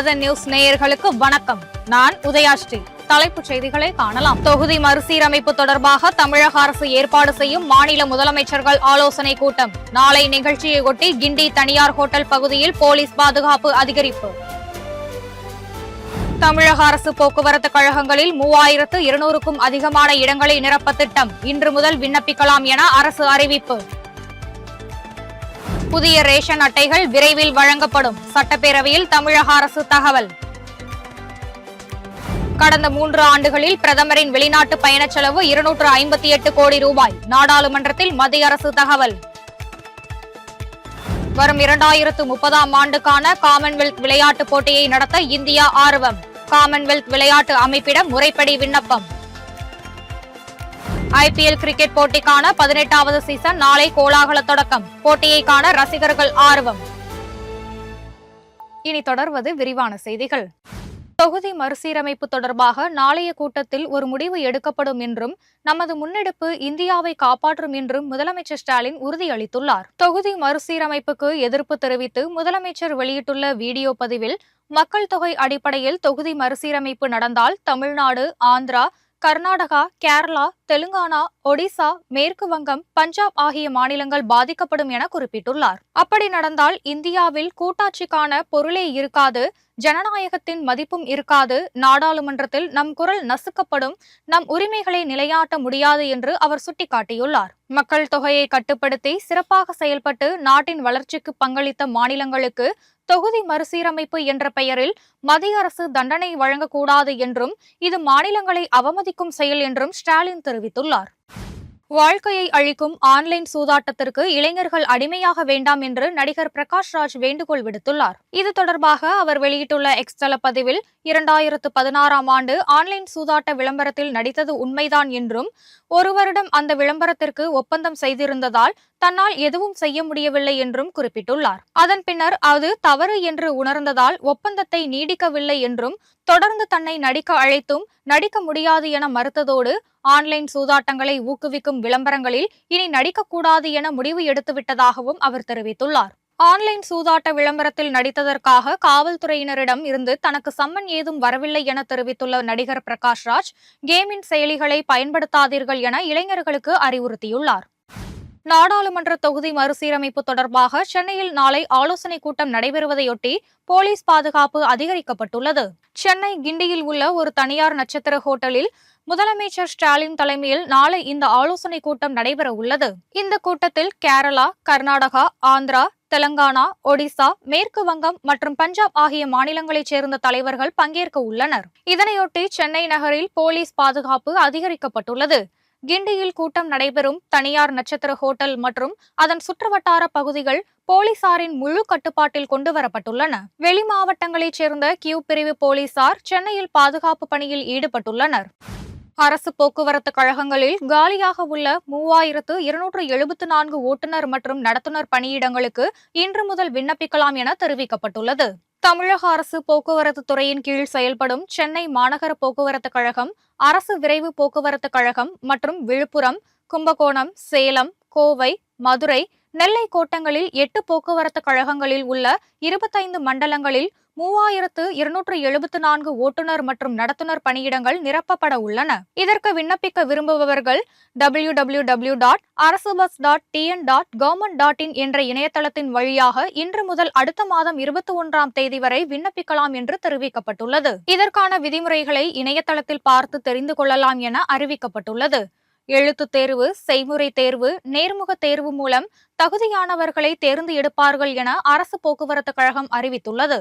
ஆதன் news நேயர்களுக்கு வணக்கம். நான் உதயாஸ்ரீ தலைப்புச் செய்திகளை காணலாம். தொகுதி மறுசீரமைப்பு தொடர்பாக தமிழக அரசு ஏற்பாடு செய்யும் மாநில முதலமைச்சர்கள் ஆலோசனை கூட்டம். நாளை நிகழ்ச்சியை ஒட்டி கிண்டி தனியார் ஹோட்டல் பகுதியில் போலீஸ் பாதுகாப்பு அதிகரிப்பு. தமிழக அரசு போக்குவரத்து கழகங்களில் மூவாயிரத்து இருநூறுக்கும் அதிகமான இடங்களை நிரப்ப திட்டம். இன்று முதல் விண்ணப்பிக்கலாம் என அரசு அறிவிப்பு. புதிய ரேஷன் அட்டைகள் விரைவில் வழங்கப்படும். சட்டப்பேரவையில் தமிழக அரசு தகவல். கடந்த மூன்று ஆண்டுகளில் பிரதமரின் வெளிநாட்டு பயணச் செலவு இருநூற்று ஐம்பத்தி எட்டு கோடி ரூபாய். நாடாளுமன்றத்தில் மத்திய அரசு தகவல். வரும் இரண்டாயிரத்து முப்பதாம் ஆண்டுக்கான காமன்வெல்த் விளையாட்டுப் போட்டியை நடத்த இந்தியா ஆர்வம். காமன்வெல்த் விளையாட்டு அமைப்பிடம் முறைப்படி விண்ணப்பம். ஐபிஎல் கிரிக்கெட் போட்டிக்கான பதினெட்டாவது சீசன் நாளை கோலாகல தொடக்கம். போட்டியை காண ரசிகர்கள் ஆர்வம். இனி தொடர்வது விரிவான செய்திகள். தொகுதி மறுசீரமைப்பு தொடர்பாக நாளைய கூட்டத்தில் ஒரு முடிவு எடுக்கப்படும் என்றும் நமது முன்னெடுப்பு இந்தியாவை காப்பாற்றும் என்றும் முதலமைச்சர் ஸ்டாலின் உறுதியளித்துள்ளார். தொகுதி மறுசீரமைப்புக்கு எதிர்ப்பு தெரிவித்து முதலமைச்சர் வெளியிட்டுள்ள வீடியோ பதிவில் மக்கள் தொகை அடிப்படையில் தொகுதி மறுசீரமைப்பு நடந்தால் தமிழ்நாடு ஆந்திரா கர்நாடகா கேரளா தெலுங்கானா ஒடிசா மேற்கு வங்கம் பஞ்சாப் ஆகிய மாநிலங்கள் பாதிக்கப்படும் என குறிப்பிட்டுள்ளார். அப்படி நடந்தால் இந்தியாவில் கூட்டாட்சிக்கான பொருளே இருக்காது. ஜனநாயகத்தின் மதிப்பும் இருக்காது. நாடாளுமன்றத்தில் நம் குரல் நசுக்கப்படும். நம் உரிமைகளை நிலையாட்ட முடியாது என்று அவர் சுட்டிக்காட்டியுள்ளார். மக்கள் தொகையை கட்டுப்படுத்தி சிறப்பாக செயல்பட்டு நாட்டின் வளர்ச்சிக்கு பங்களித்த மாநிலங்களுக்கு தொகுதி மறுசீரமைப்பு என்ற பெயரில் மத்திய அரசு தண்டனை வழங்கக்கூடாது என்றும் இது மாநிலங்களை அவமதிக்கும் செயல் என்றும் ஸ்டாலின் தெரிவித்துள்ளார். வாழ்க்கையை அழிக்கும் ஆன்லைன் சூதாட்டத்திற்கு இளைஞர்கள் அடிமையாக வேண்டாம் என்று நடிகர் பிரகாஷ் ராஜ் வேண்டுகோள் விடுத்துள்ளார். இது தொடர்பாக அவர் வெளியிட்டுள்ள எக்ஸ் பதிவில் இரண்டாயிரத்து பதினாறாம் ஆண்டு ஆன்லைன் சூதாட்ட விளம்பரத்தில் நடித்தது உண்மைதான் என்றும் ஒரு வருடம் அந்த விளம்பரத்திற்கு ஒப்பந்தம் செய்திருந்ததால் தன்னால் எதுவும் செய்ய முடியவில்லை என்றும் குறிப்பிட்டுள்ளார். அதன் பின்னர் அது தவறு என்று உணர்ந்ததால் ஒப்பந்தத்தை நீடிக்கவில்லை என்றும் தொடர்ந்து தன்னை நடிக்க அழைத்தும் நடிக்க முடியாது என மறுத்ததோடு ஆன்லைன் சூதாட்டங்களை ஊக்குவிக்கும் விளம்பரங்களில் இனி நடிக்கக்கூடாது என முடிவு எடுத்துவிட்டதாகவும் அவர் தெரிவித்துள்ளார். ஆன்லைன் சூதாட்ட விளம்பரத்தில் நடித்ததற்காக காவல்துறையினரிடம் இருந்து தனக்கு சம்மன் ஏதும் வரவில்லை என தெரிவித்துள்ள நடிகர் பிரகாஷ் ராஜ் கேமின் செயலிகளை பயன்படுத்தாதீர்கள் என இளைஞர்களுக்கு அறிவுறுத்தியுள்ளார். நாடாளுமன்ற தொகுதி மறுசீரமைப்பு தொடர்பாக சென்னையில் நாளை ஆலோசனை கூட்டம் நடைபெறுவதையொட்டி போலீஸ் பாதுகாப்பு அதிகரிக்கப்பட்டுள்ளது. சென்னை கிண்டியில் உள்ள ஒரு தனியார் நட்சத்திர ஹோட்டலில் முதலமைச்சர் ஸ்டாலின் தலைமையில் நாளை இந்த ஆலோசனை கூட்டம் நடைபெற உள்ளது இந்த கூட்டத்தில் கேரளா கர்நாடகா ஆந்திரா தெலங்கானா ஒடிசா மேற்கு வங்கம் மற்றும் பஞ்சாப் ஆகிய மாநிலங்களைச் சேர்ந்த தலைவர்கள் பங்கேற்க உள்ளனர் இதனையொட்டி சென்னை நகரில் போலீஸ் பாதுகாப்பு அதிகரிக்கப்பட்டுள்ளது. கிண்டியில் கூட்டம் நடைபெறும் தனியார் நட்சத்திர ஹோட்டல் மற்றும் அதன் சுற்றுவட்டார பகுதிகள் போலீசாரின் முழு கட்டுப்பாட்டில் கொண்டு வரப்பட்டுள்ளன. வெளி மாவட்டங்களைச் சேர்ந்த கியூ பிரிவு போலீசார் சென்னையில் பாதுகாப்பு பணியில் ஈடுபட்டுள்ளனர். அரசு போக்குவரத்து கழகங்களில் காலியாக உள்ள மூவாயிரத்து இருநூற்று எழுபத்து நான்கு ஓட்டுநர் மற்றும் நடத்துனர் பணியிடங்களுக்கு இன்று முதல் விண்ணப்பிக்கலாம் என தெரிவிக்கப்பட்டுள்ளது. தமிழக அரசு போக்குவரத்து துறையின் கீழ் செயல்படும் சென்னை மாநகர போக்குவரத்து கழகம் அரசு விரைவு போக்குவரத்து கழகம் மற்றும் விழுப்புரம் கும்பகோணம் சேலம் கோவை மதுரை நெல்லை கோட்டங்களில் எட்டு போக்குவரத்து கழகங்களில் உள்ள இருபத்தைந்து மண்டலங்களில் மூவாயிரத்து இருநூற்று எழுபத்து நான்கு ஓட்டுநர் மற்றும் நடத்துனர் பணியிடங்கள் நிரப்பப்பட உள்ளன. இதற்கு விண்ணப்பிக்க விரும்புபவர்கள் டபிள்யூ டபிள்யூ டபிள்யூ டாட் அரசு bus dot TN dot government dot in என்ற இணையதளத்தின் வழியாக இன்று முதல் அடுத்த மாதம் இருபத்தி ஒன்றாம் தேதி வரை விண்ணப்பிக்கலாம் என்று தெரிவிக்கப்பட்டுள்ளது. இதற்கான விதிமுறைகளை இணையதளத்தில் பார்த்து தெரிந்து கொள்ளலாம் என அறிவிக்கப்பட்டுள்ளது. எழுத்துத் தேர்வு செய்முறை தேர்வு நேர்முக தேர்வு மூலம் தகுதியானவர்களை தேர்ந்து எடுப்பார்கள் என அரசு போக்குவரத்து கழகம் அறிவித்துள்ளது.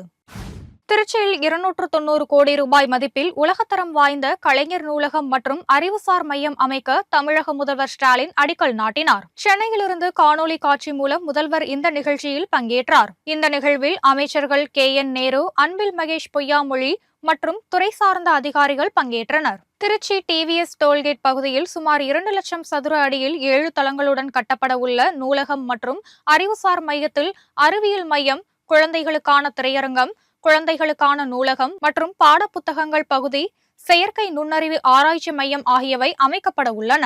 திருச்சியில் இருநூற்று தொண்ணூறு கோடி ரூபாய் மதிப்பில் உலகத்தரம் வாய்ந்த கலைஞர் நூலகம் மற்றும் அறிவுசார் மையம் அமைக்க தமிழக முதல்வர் ஸ்டாலின் அடிக்கல் நாட்டினார். சென்னையிலிருந்து காணொலி காட்சி மூலம் முதல்வர் இந்த நிகழ்ச்சியில் பங்கேற்றார். இந்த நிகழ்வில் அமைச்சர்கள் கே. என். நேரு அன்பில் மகேஷ் பொய்யாமொழி மற்றும் துறை சார்ந்த அதிகாரிகள் பங்கேற்றனர். திருச்சி டிவிஎஸ் டோல்கேட் பகுதியில் சுமார் இரண்டு லட்சம் சதுர அடியில் ஏழு தளங்களுடன் கட்டப்பட உள்ள நூலகம் மற்றும் அறிவுசார் மையத்தில் அறிவியல் மையம் குழந்தைகளுக்கான திரையரங்கம் குழந்தைகளுக்கான நூலகம் மற்றும் பாடப்புத்தகங்கள் பகுதி செயற்கை நுண்ணறிவு ஆராய்ச்சி மையம் ஆகியவை அமைக்கப்பட உள்ளன.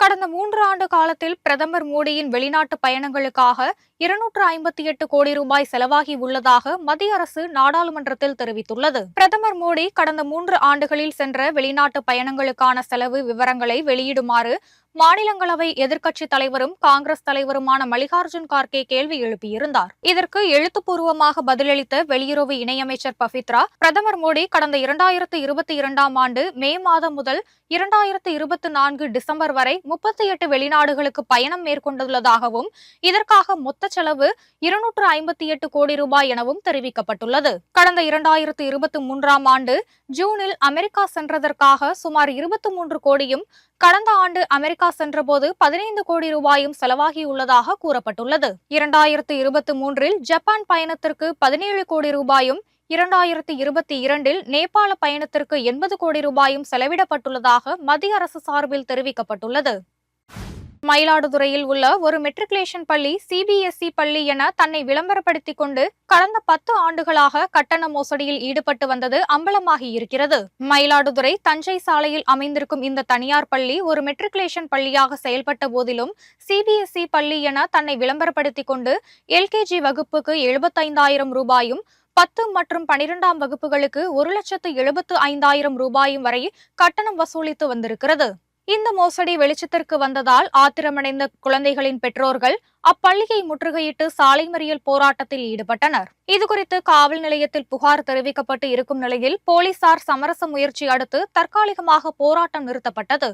கடந்த மூன்று ஆண்டு காலத்தில் பிரதமர் மோடியின் வெளிநாட்டு பயணங்களுக்காக இருநூற்று ஐம்பத்தி எட்டு கோடி ரூபாய் செலவாகி உள்ளதாக மத்திய அரசு நாடாளுமன்றத்தில் தெரிவித்துள்ளது. பிரதமர் மோடி கடந்த மூன்று ஆண்டுகளில் சென்ற வெளிநாட்டு பயணங்களுக்கான செலவு விவரங்களை வெளியிடுமாறு மாநிலங்களவை எதிர்க்கட்சித் தலைவரும் காங்கிரஸ் தலைவருமான மல்லிகார்ஜுன் கார்கே கேள்வி எழுப்பியிருந்தார். இதற்கு எழுத்துப்பூர்வமாக பதிலளித்த வெளியுறவு இணையமைச்சர் பபித்ரா பிரதமர் மோடி கடந்த இரண்டாயிரத்து இருபத்தி இரண்டாம் ஆண்டு மே மாதம் முதல் இரண்டாயிரத்து இருபத்தி நான்கு டிசம்பர் வரை முப்பத்தி எட்டு வெளிநாடுகளுக்கு பயணம் மேற்கொண்டுள்ளதாகவும் இதற்காக மொத்த செலவு இருநூற்று ஐம்பத்தி எட்டு கோடி ரூபாய் எனவும் தெரிவிக்கப்பட்டுள்ளது. கடந்த இரண்டாயிரத்து இருபத்தி மூன்றாம் ஆண்டு ஜூனில் அமெரிக்கா சென்றதற்காக சுமார் இருபத்தி மூன்று கோடியும் கடந்த ஆண்டு அமெரிக்கா சென்றபோது பதினைந்து கோடி ரூபாயும் செலவாகியுள்ளதாக கூறப்பட்டுள்ளது. இரண்டாயிரத்து இருபத்தி மூன்றில் ஜப்பான் பயணத்திற்கு பதினேழு கோடி ரூபாயும் இரண்டாயிரத்தி இருபத்தி இரண்டில் நேபாள பயணத்திற்கு எண்பது கோடி ரூபாயும் செலவிடப்பட்டுள்ளதாக மத்திய அரசு சார்பில் தெரிவிக்கப்பட்டுள்ளது. மயிலாடுதுறையில் உள்ள ஒரு மெட்ரிகுலேஷன் பள்ளி சிபிஎஸ்இ பள்ளி என தன்னை விளம்பரப்படுத்திக் கொண்டு கடந்த பத்து ஆண்டுகளாக கட்டண மோசடியில் ஈடுபட்டு வந்தது அம்பலமாகி இருக்கிறது. மயிலாடுதுறை தஞ்சை சாலையில் அமைந்திருக்கும் இந்த தனியார் பள்ளி ஒரு மெட்ரிகுலேஷன் பள்ளியாக செயல்பட்ட போதிலும் சிபிஎஸ்இ பள்ளி என தன்னை விளம்பரப்படுத்திக் கொண்டு எல்கேஜி வகுப்புக்கு எழுபத்தைந்தாயிரம் ரூபாயும் பத்து மற்றும் பனிரெண்டாம் வகுப்புகளுக்கு ஒரு லட்சத்து எழுபத்து ஐந்தாயிரம் ரூபாயும் வரை கட்டணம் வசூலித்து வந்திருக்கிறது. இந்த மோசடி வெளிச்சத்திற்கு வந்ததால் ஆத்திரமடைந்த குழந்தைகளின் பெற்றோர்கள் அப்பள்ளியை முற்றுகையிட்டு சாலை மறியல் போராட்டத்தில் ஈடுபட்டனர். இதுகுறித்து காவல் நிலையத்தில் புகார் தெரிவிக்கப்பட்டு இருக்கும் நிலையில் போலீசார் சமரச முயற்சி அடுத்து தற்காலிகமாக போராட்டம் நிறுத்தப்பட்டது.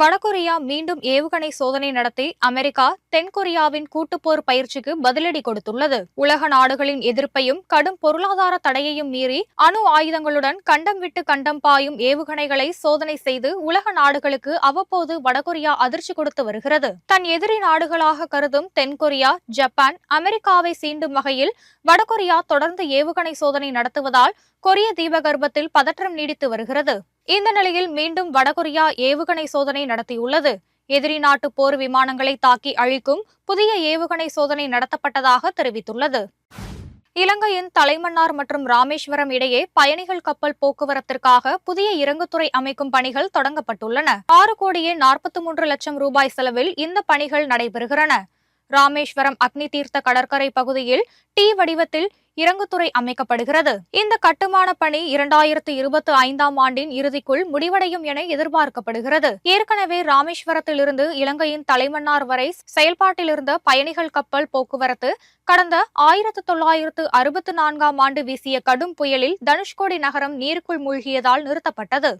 வடகொரியா மீண்டும் ஏவுகணை சோதனை நடத்தி அமெரிக்கா தென்கொரியாவின் கூட்டுப்போர் பயிற்சிக்கு பதிலடி கொடுத்துள்ளது. உலக நாடுகளின் எதிர்ப்பையும் கடும் பொருளாதார தடையையும் மீறி அணு ஆயுதங்களுடன் கண்டம் விட்டு கண்டம் பாயும் ஏவுகணைகளை சோதனை செய்து உலக நாடுகளுக்கு அவ்வப்போது வடகொரியா அதிர்ச்சி கொடுத்து வருகிறது. தன் எதிரி நாடுகளாக கருதும் தென்கொரியா ஜப்பான் அமெரிக்காவை சீண்டும் வகையில் வடகொரியா தொடர்ந்து ஏவுகணை சோதனை நடத்துவதால் கொரிய தீபகற்பத்தில் பதற்றம் நீடித்து வருகிறது. இந்த நிலையில் மீண்டும் வடகொரியா ஏவுகணை சோதனை நடத்தியுள்ளது. எதிரி நாட்டு போர் விமானங்களை தாக்கி அழிக்கும் புதிய ஏவுகணை சோதனை நடத்தப்பட்டதாக தெரிவித்துள்ளது. இலங்கையின் தலைமன்னார் மற்றும் ராமேஸ்வரம் இடையே பயணிகள் கப்பல் போக்குவரத்திற்காக புதிய இறங்குத்துறை அமைக்கும் பணிகள் தொடங்கப்பட்டுள்ளன. ஆறு கோடியே நாற்பத்தி மூன்று லட்சம் ரூபாய் செலவில் இந்த பணிகள் நடைபெறுகிறன. ராமேஸ்வரம் அக்னி தீர்த்த கடற்கரை பகுதியில் டி வடிவத்தில் இறங்குத்துறை அமைக்கப்படுகிறது. இந்த கட்டுமான பணி இரண்டாயிரத்து இருபத்தி ஐந்தாம் ஆண்டின் இறுதிக்குள் முடிவடையும் என எதிர்பார்க்கப்படுகிறது. ஏற்கனவே ராமேஸ்வரத்திலிருந்து இலங்கையின் தலைமன்னார் வரை செயல்பாட்டிலிருந்த பயணிகள் கப்பல் போக்குவரத்து கடந்த ஆயிரத்து தொள்ளாயிரத்து அறுபத்தி நான்காம் ஆண்டு வீசிய கடும் புயலில் தனுஷ்கோடி நகரம் நீருக்குள் மூழ்கியதால் நிறுத்தப்பட்டது.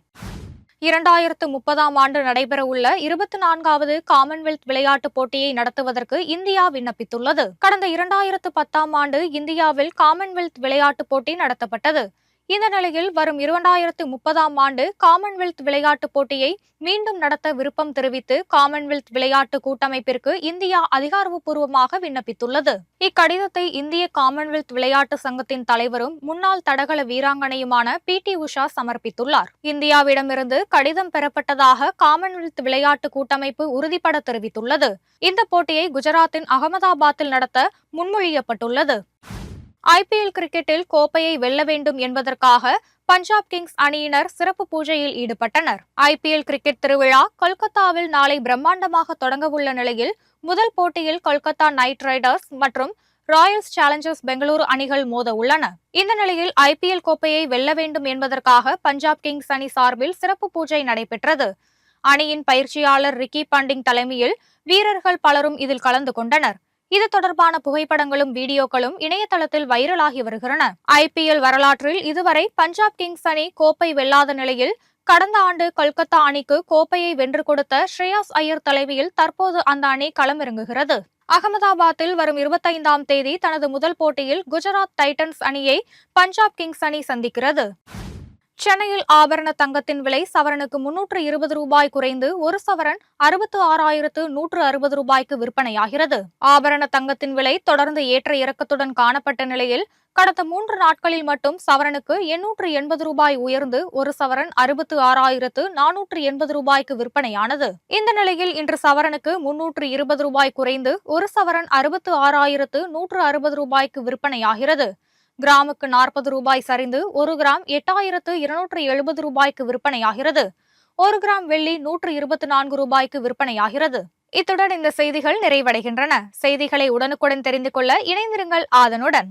இரண்டாயிரத்து முப்பதாம் ஆண்டு நடைபெறவுள்ள இருபத்தி நான்காவது காமன்வெல்த் விளையாட்டுப் போட்டியை நடத்துவதற்கு இந்தியா விண்ணப்பித்துள்ளது. கடந்த இரண்டாயிரத்து பத்தாம் ஆண்டு இந்தியாவில் காமன்வெல்த் விளையாட்டுப் போட்டி நடத்தப்பட்டது. இந்த நிலையில் வரும் இரண்டாயிரத்து முப்பதாம் ஆண்டு காமன்வெல்த் விளையாட்டுப் போட்டியை மீண்டும் நடத்த விருப்பம் தெரிவித்து காமன்வெல்த் விளையாட்டு கூட்டமைப்பிற்கு இந்தியா அதிகாரப்பூர்வமாக விண்ணப்பித்துள்ளது. இக்கடிதத்தை இந்திய காமன்வெல்த் விளையாட்டு சங்கத்தின் தலைவரும் முன்னாள் தடகள வீராங்கனையுமான பி டி உஷா சமர்ப்பித்துள்ளார். இந்தியாவிடமிருந்து கடிதம் பெறப்பட்டதாக காமன்வெல்த் விளையாட்டு கூட்டமைப்பு உறுதிபட தெரிவித்துள்ளது. இந்த போட்டியை குஜராத்தின் அகமதாபாத்தில் நடத்த முன்மொழியப்பட்டுள்ளது. ஐபிஎல் கிரிக்கெட்டில் கோப்பையை வெல்ல வேண்டும் என்பதற்காக பஞ்சாப் கிங்ஸ் அணியினர் சிறப்பு பூஜையில் ஈடுபட்டனர். ஐபிஎல் கிரிக்கெட் திருவிழா கொல்கத்தாவில் நாளை பிரம்மாண்டமாக தொடங்கவுள்ள நிலையில் முதல் போட்டியில் கொல்கத்தா நைட் ரைடர்ஸ் மற்றும் ராயல்ஸ் சேலஞ்சர்ஸ் பெங்களூரு அணிகள் மோத உள்ளன. இந்த நிலையில் ஐபிஎல் கோப்பையை வெல்ல வேண்டும் என்பதற்காக பஞ்சாப் கிங்ஸ் அணி சார்பில் சிறப்பு பூஜை நடைபெற்றது. அணியின் பயிற்சியாளர் ரிக்கி பாண்டிங் தலைமையில் வீரர்கள் பலரும் இதில் கலந்து கொண்டனர். இது தொடர்பான புகைப்படங்களும் வீடியோக்களும் இணையதளத்தில் வைரலாகி வருகின்றன. ஐபிஎல் வரலாற்றில் இதுவரை பஞ்சாப் கிங்ஸ் அணி கோப்பை வெல்லாத நிலையில் கடந்த ஆண்டு கொல்கத்தா அணிக்கு கோப்பையை வென்று கொடுத்த ஸ்ரேயாஸ் ஐயர் தலைமையில் தற்போது அந்த அணி களமிறங்குகிறது. அகமதாபாத்தில் வரும் இருபத்தைந்தாம் தேதி தனது முதல் போட்டியில் குஜராத் டைட்டன்ஸ் அணியை பஞ்சாப் கிங்ஸ் அணி சந்திக்கிறது. சென்னையில் ஆபரண தங்கத்தின் விலை சவரனுக்கு முன்னூற்று இருபது ரூபாய் குறைந்து ஒரு சவரன் அறுபத்து ஆறாயிரத்து நூற்று அறுபது ரூபாய்க்கு விற்பனையாகிறது. ஆபரண தங்கத்தின் விலை தொடர்ந்து ஏற்ற இறக்கத்துடன் காணப்பட்ட நிலையில் கடந்த மூன்று நாட்களில் மட்டும் சவரனுக்கு எண்ணூற்று எண்பது ரூபாய் உயர்ந்து ஒரு சவரன் அறுபத்து ஆறாயிரத்து நானூற்று எண்பது ரூபாய்க்கு விற்பனையானது. இந்த நிலையில் இன்று சவரனுக்கு முன்னூற்று இருபது ரூபாய் குறைந்து ஒரு சவரன் அறுபத்து ஆறாயிரத்து நூற்று அறுபது ரூபாய்க்கு விற்பனையாகிறது. கிராமுக்கு நாற்பது ரூபாய் சரிந்து ஒரு கிராம் எட்டாயிரத்து இருநூற்று எழுபது ரூபாய்க்கு விற்பனையாகிறது. ஒரு கிராம் வெள்ளி நூற்று இருபத்தி நான்கு ரூபாய்க்கு விற்பனையாகிறது. இத்துடன் இந்த செய்திகள் நிறைவடைகின்றன. செய்திகளை உடனுக்குடன் தெரிந்து கொள்ள இணைந்திருங்கள் ஆதனுடன்.